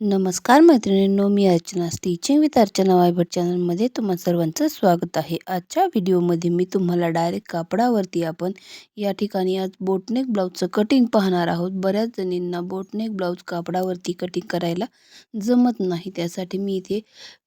नमस्कार मैत्रिणींनो मी अर्चना स्टिचिंग विथ अर्चना वायभट चॅनलमध्ये तुम्हा सर्वांचं स्वागत आहे. आजच्या व्हिडिओमध्ये मी तुम्हाला डायरेक्ट कापडावरती आपण या ठिकाणी आज बोटनेक ब्लाऊजचं कटिंग पाहणार आहोत. बऱ्याच जणींना बोटनेक ब्लाऊज कापडावरती कटिंग करायला जमत नाही. त्यासाठी मी इथे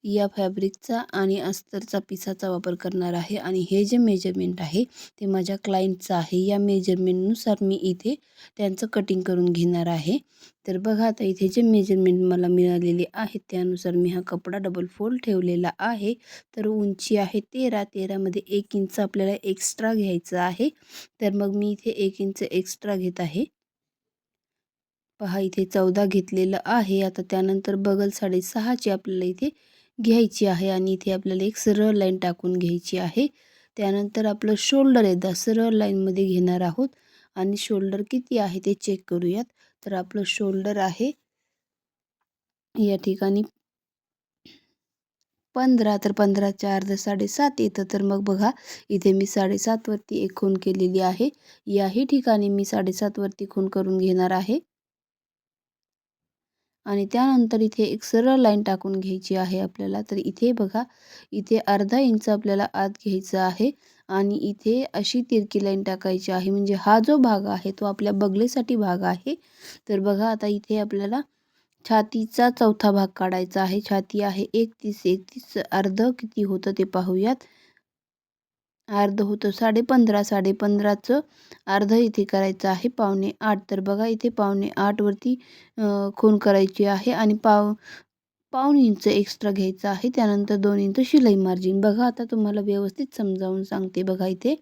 या फॅब्रिकचा आणि अस्तरचा पिसाचा वापर करणार आहे आणि हे जे मेजरमेंट आहे ते माझ्या क्लायंटचं आहे. या मेजरमेंटनुसार मी इथे त्यांचं कटिंग करून घेणार आहे. तर बघा आता इथे जे मेजरमेंट मला मिळालेली आहे त्यानुसार मी हा कपडा डबल फोल्ड ठेवलेला आहे. तर उंची आहे तेरा तेरामध्ये एक इंच आपल्याला एक्स्ट्रा घ्यायचं आहे. तर मग मी इथे एक इंच एक्स्ट्रा घेत आहे. पहा इथे चौदा घेतलेलं आहे. आता त्यानंतर बगल साडेसहाची आपल्याला इथे घ्यायची आहे आणि इथे आपल्याला एक सरळ लाईन टाकून घ्यायची आहे. त्यानंतर आपलं शोल्डर एकदा सरळ लाईनमध्ये घेणार आहोत. आणि शोल्डर किती आहे ते चेक करूयात. तर आपलं शोल्डर आहे. या ठिकाणी पंधरा तर पंधराच्या अर्ध साडेसात येतं तर मग बघा इथे मी साडेसातवरती एक खून केलेली आहे. याही ठिकाणी मी साडेसातवरती खून करून घेणार आहे. आणि त्यानंतर इथे एक सरळ लाईन टाकून घ्यायची आहे आपल्याला. तर इथे बघा इथे अर्धा इंच आपल्याला आत घ्यायचं आहे. आणि इथे अशी तिरकी लाईन टाकायची आहे. म्हणजे हा जो भाग आहे तो आपल्या बगलेसाठी भाग आहे. तर बघा आता इथे आपल्याला छातीचा चौथा भाग काढायचा आहे. छाती आहे एकतीस एकतीस अर्ध किती होतं ते पाहूयात. अर्ध होतं साडे पंधरा साडे पंधराचं अर्ध इथे करायचं आहे पावणे आठ. तर बघा इथे पावणे आठवरती खून करायची आहे आणि पाव पाऊण इंच एक्स्ट्रा घ्यायचं आहे. त्यानंतर दोन इंच शिलाई मार्जिन बघा आता तुम्हाला व्यवस्थित समजावून सांगते बघा इथे.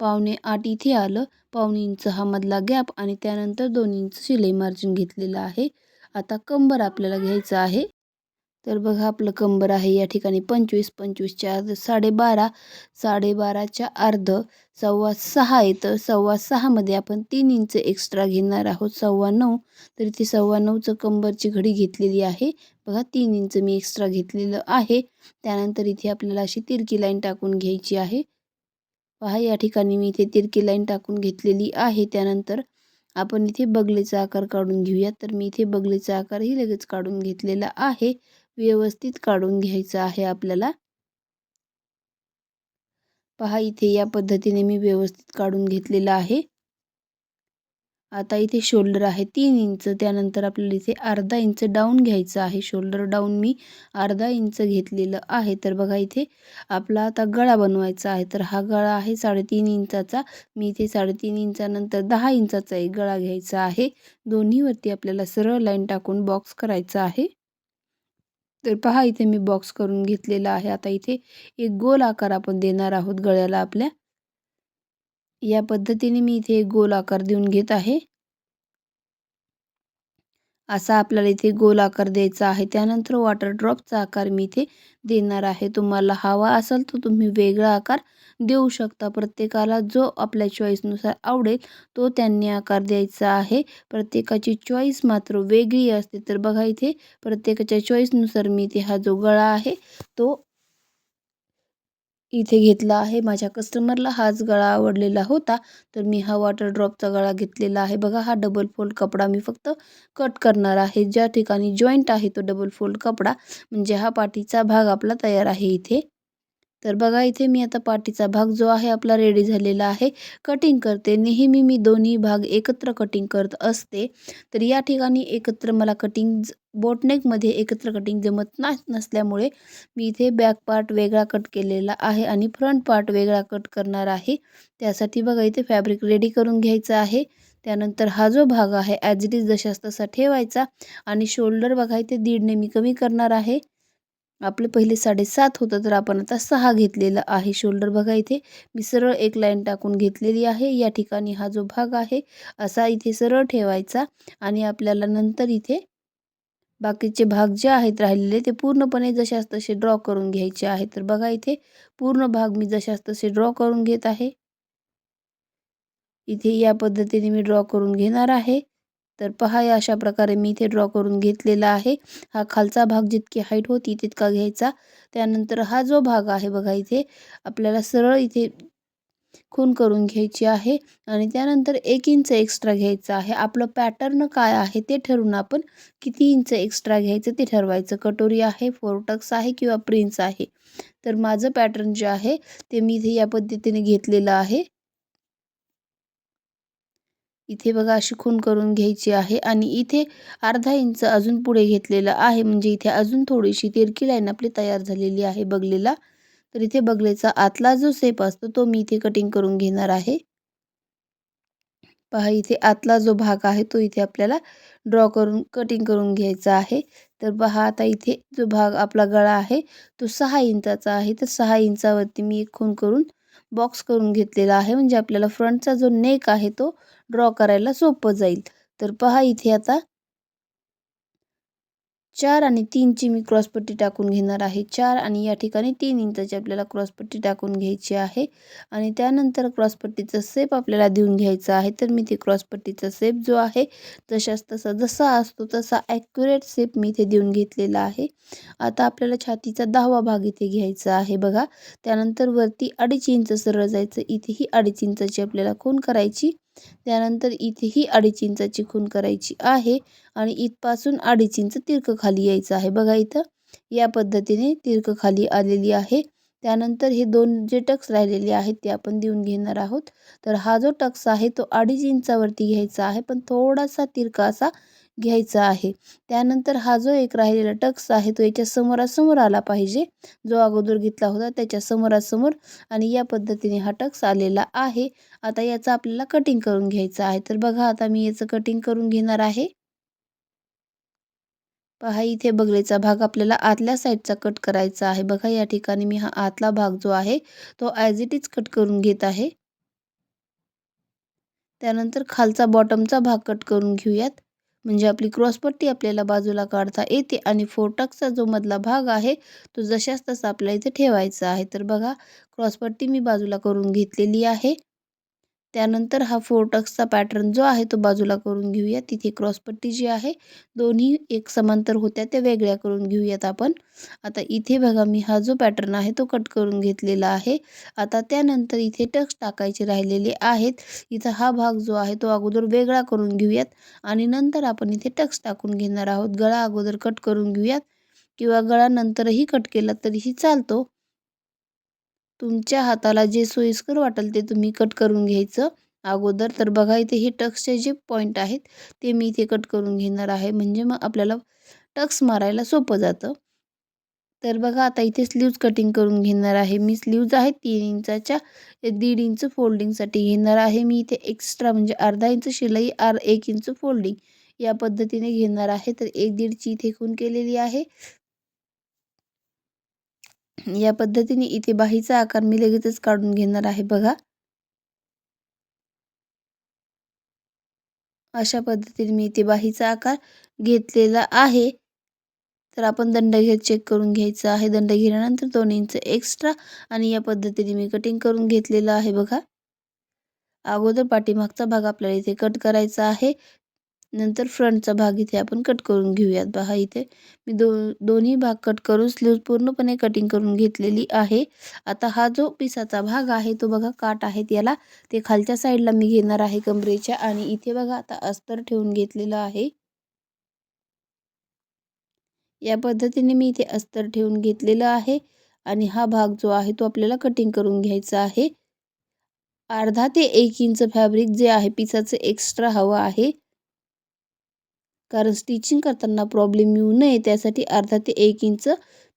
पावणे आठ इथे आलं. पावणे इंच हा मधला गॅप आणि त्यानंतर दोन इंच शिलाई मार्जिन घेतलेलं आहे. आता कंबर आपल्याला घ्यायचं आहे. तर बघा आपलं कंबर आहे या ठिकाणी पंचवीस पंचवीसच्या अर्ध साडेबारा साडेबाराच्या अर्ध सव्वा सहा येतं सव्वा सहामध्ये आपण तीन इंच एक्स्ट्रा घेणार आहोत. सव्वा नऊ तर इथे सव्वा नऊचं कंबरची घडी घेतलेली आहे. बघा तीन इंच मी एक्स्ट्रा घेतलेलं आहे. त्यानंतर इथे आपल्याला अशी तिरकी लाईन टाकून घ्यायची आहे. पहा या ठिकाणी मी इथे तिरकी लाईन टाकून घेतलेली आहे. त्यानंतर आपण इथे बगलेचा आकार काढून घेऊया. तर मी इथे बगलेचा आकारही लगेच काढून घेतलेला आहे. व्यवस्थित काढून घ्यायचं आहे आपल्याला. पहा इथे या पद्धतीने मी व्यवस्थित काढून घेतलेला आहे. आता इथे शोल्डर आहे तीन इंच त्यानंतर आपल्याला इथे अर्धा इंच डाऊन घ्यायचं आहे. शोल्डर डाऊन मी अर्धा इंच घेतलेलं आहे. तर बघा इथे आपला आता गळा बनवायचा आहे. तर हा गळा आहे साडेतीन इंचाचा. मी इथे साडेतीन इंचानंतर दहा इंचाचा एक गळा घ्यायचा आहे. दोन्हीवरती आपल्याला सरळ लाईन टाकून बॉक्स करायचा आहे. तर पहा इथे मी बॉक्स करून घेतलेला आहे. आता इथे एक गोल आकार आपण देणार आहोत गळ्याला आपल्या. या पद्धतीने मी इथे एक गोल आकार देऊन घेत आहे. असा आपल्याला इथे गोल आकार द्यायचा आहे. त्यानंतर वॉटर ड्रॉपचा आकार मी इथे देणार आहे. तुम्हाला हवा असेल तर तुम्ही वेगळा आकार देऊ शकता. प्रत्येकाला जो आपल्या चॉईसनुसार आवडेल तो त्यांनी आकार द्यायचा आहे. प्रत्येकाची चॉईस मात्र वेगळी असते. तर बघा इथे प्रत्येकाच्या चॉईसनुसार मी इथे हा जो गळा आहे तो इथे घेतला आहे. माझ्या कस्टमरला हाच गळा आवडलेला होता. तर मी हा वॉटर ड्रॉपचा गळा घेतलेला आहे. बघा हा डबल फोल्ड कपडा मी फक्त कट करणार आहे. ज्या ठिकाणी जॉईंट आहे तो डबल फोल्ड कपडा. म्हणजे हा पाठीचा भाग आपला तयार आहे इथे. तर बघा इथे मी आता पाठीचा भाग जो आहे आपला रेडी झालेला आहे. कटिंग करते. नेहमी मी दोन्ही भाग एकत्र कटिंग करत असते. तर या ठिकाणी एकत्र मला कटिंग बोटनेकमध्ये एकत्र कटिंग जमत ना नसल्यामुळे मी इथे बॅक पार्ट वेगळा कट केलेला आहे आणि फ्रंट पार्ट वेगळा कट करणार आहे. त्यासाठी बघा इथे फॅब्रिक रेडी करून घ्यायचं आहे. त्यानंतर हा जो भाग आहे ॲज इट इज जशास तसा ठेवायचा आणि शोल्डर बघा इथे दीड मी कमी करणार आहे. आपले पहिले साडेसात होतं तर आपण आता सहा घेतलेलं आहे. शोल्डर बघा इथे. मी सरळ एक लाईन टाकून घेतलेली आहे. या ठिकाणी हा जो भाग आहे असा इथे सरळ ठेवायचा आणि आपल्याला नंतर इथे बाकीचे भाग जे आहेत राहिलेले ते पूर्णपणे जशास तसे ड्रॉ करून घ्यायचे आहे तर बघा इथे पूर्ण भाग मी जशास तसे ड्रॉ करून घेत आहे. इथे या पद्धतीने मी ड्रॉ करून घेणार आहे. तर पहा या अशा प्रकारे मी इथे ड्रॉ करून घेतलेला आहे. हा खालचा भाग जितकी हाईट होती तितका घ्यायचा. त्यानंतर हा जो भाग आहे बघा इथे आपल्याला सरळ इथे खून करून घ्यायची आहे. आणि त्यानंतर एक इंच एक्स्ट्रा घ्यायचं आहे. आपलं पॅटर्न काय आहे ते ठरवून आपण किती इंच एक्स्ट्रा घ्यायचं ते ठरवायचं. कटोरी आहे फोरटक्स आहे किंवा प्रिन्स आहे. तर माझं पॅटर्न जे आहे ते मी इथे या पद्धतीने घेतलेलं आहे. इथे बघा अशी खूण करून घ्यायची आहे आणि इथे अर्धा इंच अजून पुढे घेतलेलं आहे. म्हणजे इथे अजून थोडीशी तिरकी लाईन आपली तयार झालेली आहे बगलेला तर इथे बगलेचा आतला जो सेप असतो तो मी इथे कटिंग करून घेणार आहे. पहा इथे आतला जो भाग आहे तो इथे आपल्याला ड्रॉ करून कटिंग करून घ्यायचा आहे. तर पहा आता इथे जो भाग आपला गळा आहे तो सहा इंचाचा आहे. तर सहा इंचावरती मी एक खून करून बॉक्स करून घेतलेला आहे. म्हणजे आपल्याला फ्रंटचा जो नेक आहे तो ड्रॉ करायला सोपं जाईल. तर पहा इथे आता चार आणि तीनची मी क्रॉसपट्टी टाकून घेणार आहे. चार आणि या ठिकाणी तीन इंचाची आपल्याला क्रॉसपट्टी टाकून घ्यायची आहे. आणि त्यानंतर क्रॉसपट्टीचा सेप आपल्याला देऊन घ्यायचा आहे. तर मी ते क्रॉसपट्टीचा सेप जो आहे तशाच तसा जसा असतो तसा ॲक्युरेट सेप मी इथे देऊन घेतलेला आहे. आता आपल्याला छातीचा दहावा भाग इथे घ्यायचा आहे बघा. त्यानंतर वरती अडीच इंच सरळ जायचं. इथेही अडीच इंचाची आपल्याला खून करायची? त्यानंतर इथेही अडीच इंचाची खूण करायची आहे आणि इथपासून अडीच इंच तिरक खाली यायचं आहे. बघा इथं या पद्धतीने तिरक खाली आलेली आहे. त्यानंतर हे दोन जे टक्स राहिलेले आहेत ते आपण देऊन घेणार आहोत. तर हा जो टक्स आहे तो अडीच इंचावरती घ्यायचा आहे पण थोडासा तिरका असा घ्यायचा आहे. त्यानंतर हा जो एक राहिलेला टक्स आहे तो याच्या समोरासमोर आला पाहिजे. जो अगोदर घेतला होता त्याच्या समोरासमोर आणि या पद्धतीने हा टक्स आलेला आहे. आता याचं आपल्याला कटिंग करून घ्यायचं आहे. तर बघा आता मी याचं कटिंग करून घेणार आहे. पहा इथे बगलेचा भाग आपल्याला आतल्या साईडचा कट करायचा आहे. बघा या ठिकाणी मी हा आतला भाग जो आहे तो ॲज इट इज कट करून घेत आहे. त्यानंतर खालचा बॉटमचा भाग कट करून घेऊयात. म्हणजे आपली क्रॉसपट्टी आपल्याला बाजूला काढता येते आणि फोटकचा जो मधला भाग आहे तो जशाच तसा आपल्याला इथे ठेवायचा आहे. तर बघा क्रॉसपट्टी मी बाजूला करून घेतलेली आहे. त्यानंतर हा फोर टक्सचा पॅटर्न जो आहे तो बाजूला करून घेऊया. तिथे क्रॉसपट्टी जी आहे दोन्ही एक समांतर होत्या त्या वेगळ्या करून घेऊयात आपण. आता इथे बघा मी हा जो पॅटर्न आहे तो कट करून घेतलेला आहे. आता त्यानंतर इथे टक्स टाकायचे राहिलेले आहेत. इथं हा भाग जो आहे तो अगोदर वेगळा करून घेऊयात आणि नंतर आपण इथे टक्स टाकून घेणार आहोत. गळा अगोदर कट करून घेऊयात किंवा गळा नंतरही कट केला तरीही चालतो. तुमच्या हाताला जे सोयीस्कर वाटेल ते तुम्ही कट करून घ्यायचं. अगोदर तर बघा इथे हे टक्सचे जे पॉईंट आहेत ते मी इथे कट करून घेणार आहे. म्हणजे मग आपल्याला टक्स मारायला सोपं जातं. तर बघा आता इथे स्लीव्ज कटिंग करून घेणार आहे. मी स्लीव्ज आहे तीन इंचाच्या दीड इंच फोल्डिंगसाठी घेणार आहे. मी इथे एक्स्ट्रा म्हणजे अर्धा इंच शिलाई आर एक इंच फोल्डिंग या पद्धतीने घेणार आहे. तर एक दीडची इथे खून केलेली आहे. या पद्धतीने इथे बाहीचा आकार मी लगेचच काढून घेणार आहे बघा. अशा पद्धतीने मी इथे बाहीचा आकार घेतलेला आहे. तर आपण दंड घेत चेक करून घ्यायचा आहे. दंड घेण्यानंतर दोन इंच एक्स्ट्रा आणि या पद्धतीने मी कटिंग करून घेतलेलं आहे बघा. अगोदर पाठीमागचा भाग आपल्याला इथे कट करायचा आहे. नंतर फ्रंटचा भाग इथे आपण कट करून घेऊयात. पहा इथे मी दो दोन्ही भाग कट करून स्लीव पूर्णपणे कटिंग करून घेतलेली आहे. आता हा जो पिसाचा भाग आहे तो बघा काट आहेत याला. ते खालच्या साईडला मी घेणार आहे कमरेच्या आणि इथे बघा आता अस्तर ठेवून घेतलेलं आहे. या पद्धतीने मी इथे अस्तर ठेवून घेतलेलं आहे आणि हा भाग जो आहे तो आपल्याला कटिंग करून घ्यायचा आहे. अर्धा ते एक इंच फॅब्रिक जे आहे पिसाचं एक्स्ट्रा हवं आहे. कारण स्टिचिंग करताना प्रॉब्लेम येऊ नये. त्यासाठी अर्धा ते एक इंच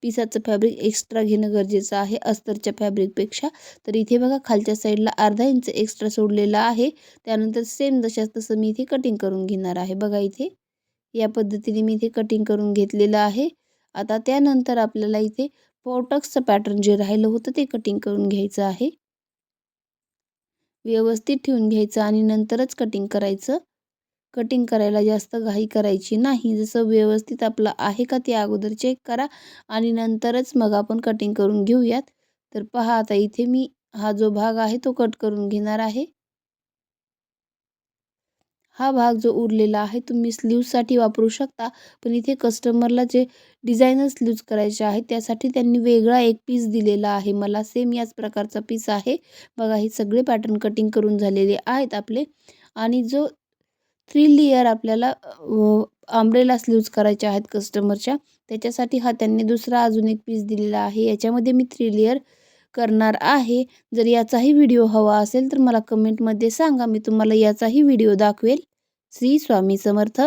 पिसाचं फॅब्रिक एक्स्ट्रा घेणं गरजेचं आहे. अस्तरच्या फॅब्रिकपेक्षा तर इथे बघा खालच्या साईडला अर्धा इंच एक्स्ट्रा सोडलेला आहे. त्यानंतर सेम जशाच तसं मी इथे कटिंग करून घेणार आहे. बघा इथे. या पद्धतीने मी इथे कटिंग करून घेतलेलं आहे. आता त्यानंतर आपल्याला इथे पोटक्सचं पॅटर्न जे राहिलं होतं ते कटिंग करून घ्यायचं आहे. व्यवस्थित ठेवून घ्यायचं आणि नंतरच कटिंग करायचं. कटिंग करायला जास्त घाई करायची नाही. जसं व्यवस्थित आपलं आहे का ते अगोदर चेक करा आणि नंतरच मग आपण कटिंग करून घेऊयात. तर पहा आता इथे मी हा जो भाग आहे तो कट करून घेणार आहे. हा भाग जो उरलेला आहे तुम्ही स्लीव्जसाठी वापरू शकता. पण इथे कस्टमरला जे डिझायनर स्लीव्ज करायचे आहेत त्यासाठी त्यांनी वेगळा एक पीस दिलेला आहे. मला सेम याच प्रकारचा पीस आहे. बघा हे सगळे पॅटर्न कटिंग करून झालेले आहेत आपले. आणि जो थ्री लेयर आपल्याला आंब्रेला स्लीव्ज करायच्या आहेत कस्टमरच्या त्याच्यासाठी हा त्यांनी दुसरा अजून एक पीस दिलेला आहे. याच्यामध्ये मी थ्री लेयर करणार आहे. जर याचाही व्हिडिओ हवा असेल तर मला कमेंटमध्ये सांगा. मी तुम्हाला याचाही व्हिडिओ दाखवेल. श्री स्वामी समर्थ.